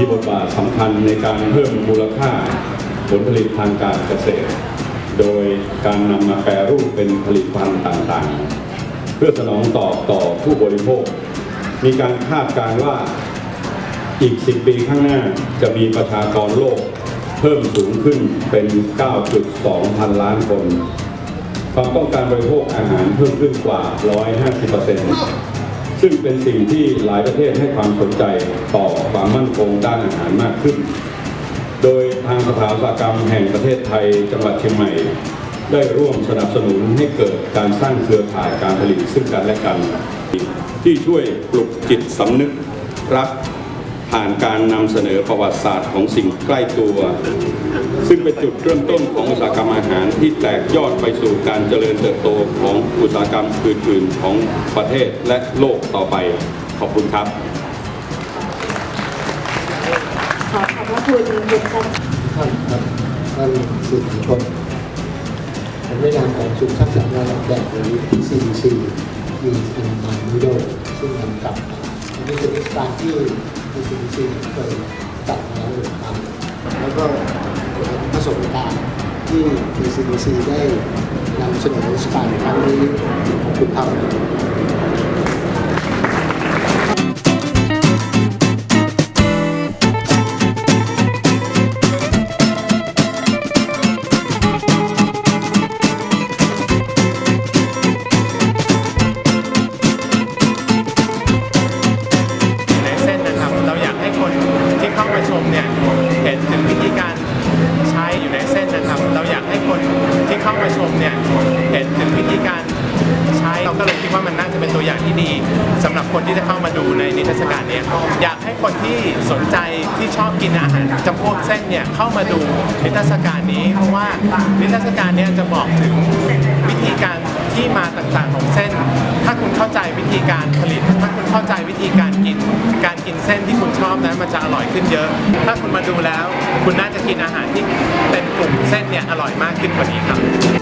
ีบทบาทสำคัญในการเพิ่มมูลค่าผลผลิตทางการเกษตร โดยการนำมาแปรรูปเป็นผลิตภัณฑ์ต่างๆ เพื่อสนองตอบต่อผู้บริโภค มีการคาดการณ์ว่าอีก 10 ปีข้างหน้าจะมีประชากรโลกเพิ่มสูงขึ้นเป็น 9.2 พันล้านคน ความต้องการบริโภคอาหารเพิ่มขึ้นกว่า 150% ซึ่งเป็นสิ่งที่หลายประเทศให้ความสนใจต่อความมั่นคงด้านอาหารมากขึ้น โดยทางสถาปัตยกรรมแห่งประเทศไทยจังหวัดเชียงใหม่ ได้ร่วมสนับสนุนให้เกิดการสร้างเครือข่ายการผลิตซึ่งกันและกัน ที่ช่วยปลุกจิตสำนึกรัก ผ่านการนำเสนอประวัติศาสตร์ของสิ่งใกล้ตัว ซึ่งเป็นจุดเริ่มต้นของอุตสาหกรรมอาหารที่แตกยอดไปสู่การเจริญเติบโตของอุตสาหกรรมอื่นๆของประเทศและโลกต่อไป ขอบคุณครับ ขอขอบพระคุณคุณชันท่านครับท่านสื่อมวลชนผมในนามของชุมทรัพย์สาธารณะแบบหรือ CDC มีอินมานุโดซึ่งนำกับอันนี้เป็นเทศกาลที่ CDC เคยจัดมาแล้วหนึ่งครั้งแล้วก็ประสบการณ์ที่ CDC ได้นำเสนอเทศกาลครั้งนี้ของคุณทำ เลยคิดว่ามันน่าจะเป็นตัวอย่างที่ดีสำหรับคนที่จะเข้ามาดูในนิทรรศการนี้อยากให้คนที่สนใจที่ชอบกินอาหารจำพวกเส้นเนี่ยเข้ามาดูนิทรรศการนี้ เพราะว่านิทรรศการนี้จะบอกถึงวิธีการที่มาต่างๆของเส้น ถ้าคุณเข้าใจวิธีการผลิต ถ้าคุณเข้าใจวิธีการกิน การกินเส้นที่คุณชอบนั้นมันจะอร่อยขึ้นเยอะ ถ้าคุณมาดูแล้ว คุณน่าจะกินอาหารที่เป็นกลุ่มเส้นเนี่ยอร่อยมากขึ้นกว่านี้ครับ